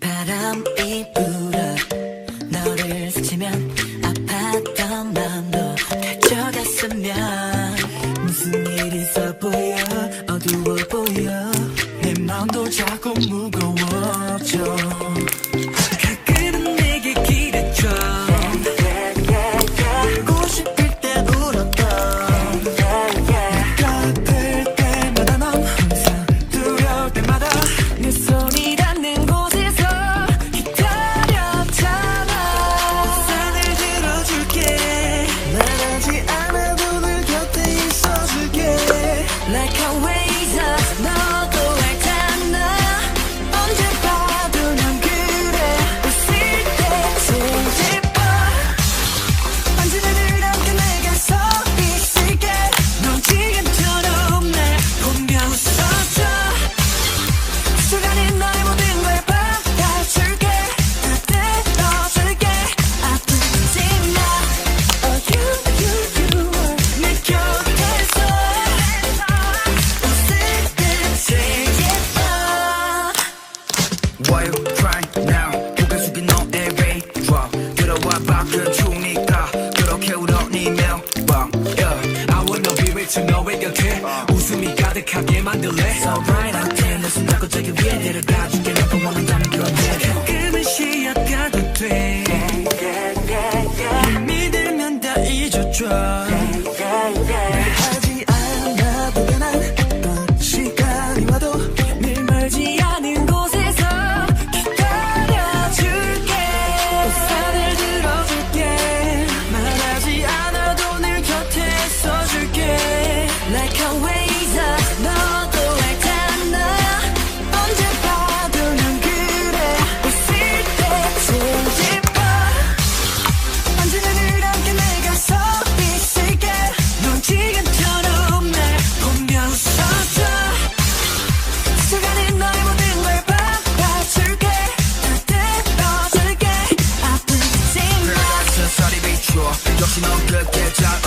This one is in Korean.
바람이 불어 너를 스치면 아팠던 마음도 달쳐갔으면 무슨 일 있어 보여? 어두워 보여. 빛을 너의 곁에 웃음이 가득하게 만들래? So bright out there 내 손잡고 저기 위에 데려가줄게. 내가 원한다면 그런 가끔은 쉬어가도 돼. 믿으면 다 잊어줘. floor. Just in a club, get jam.